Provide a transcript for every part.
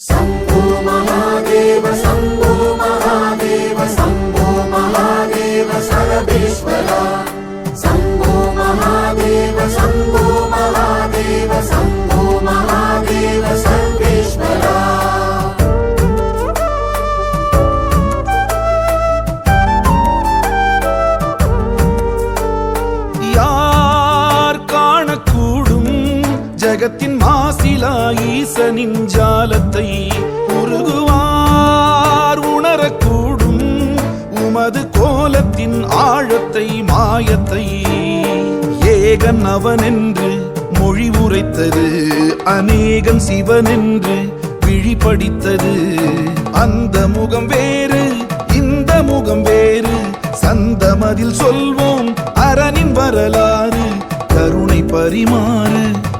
సంభూమహాదేవ ஜகத்தின் மாசிலா ஈசனின் ஜாலத்தை உருகுவார் உணரக்கூடும் உமது கோலத்தின் ஆழத்தை மாயத்தை. ஏகன் அவனென்று மொழி உரைத்தது அநேகன் சிவனென்று விழிபடித்தது. அந்த முகம் வேறு இந்த முகம் வேறு. சந்தமதில் சொல்வோம் அரணின் வரலாறு கருணை பரிமாறு.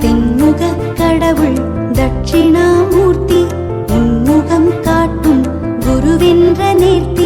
தென்முக கடவுள் தட்சிணாமூர்த்தி உன்முகம் காட்டும் குருவென்ற நேர்த்தி.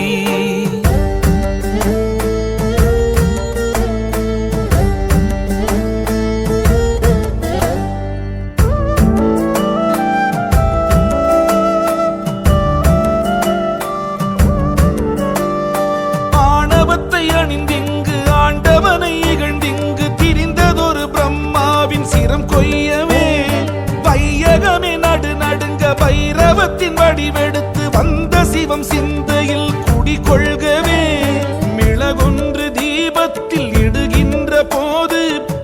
பிரம்மாவின் கொய்யவே. வையகமே நடு நடுங்க பைரவத்தின் வடிவெடுத்து வந்த சிவம் சிந்தையில் குடிகொள்கவே மிளகொன்று தீபத்தில் இடுகின்ற போது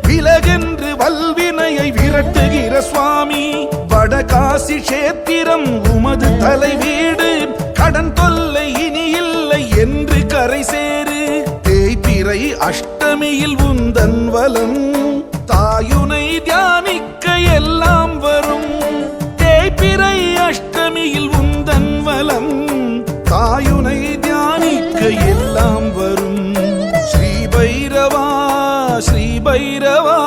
விலகென்று வல்வினையை விரட்டுகிற சுவாமி. வடகாசி கஷேத்திரம் உமது தலை வீடு கடன் தொல்லை இனி இல்லை என்று கரை சேரு தேய்பிறை அஷ்டமியில் உந்தன் வலம் ஆயுனை தியானிக்க எல்லாம் வரும். ஸ்ரீ பைரவா ஸ்ரீ பைரவா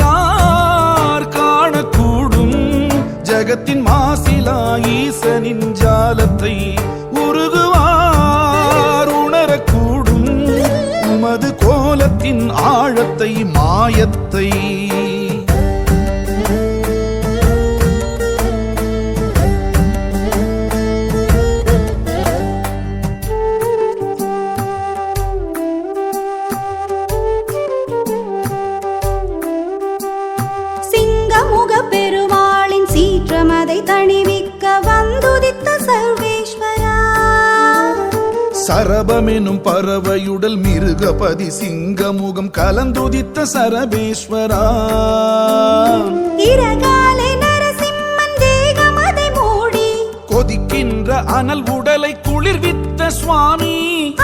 யார் காணக்கூடும்? ஜகத்தின் மாசிலா ஈசனின் ஜாலத்தை உருகுவார் உணரக்கூடும். உமது கோலத்தின் ஆழத்தை மாயத்தை சரபமெனும் பறவையுடல் மிருகபதி சிங்கமுகம் கலந்துதித்த சரபேஸ்வரா. கொதிக்கின்ற அனல் உடலை குளிர்வித்த சுவாமி.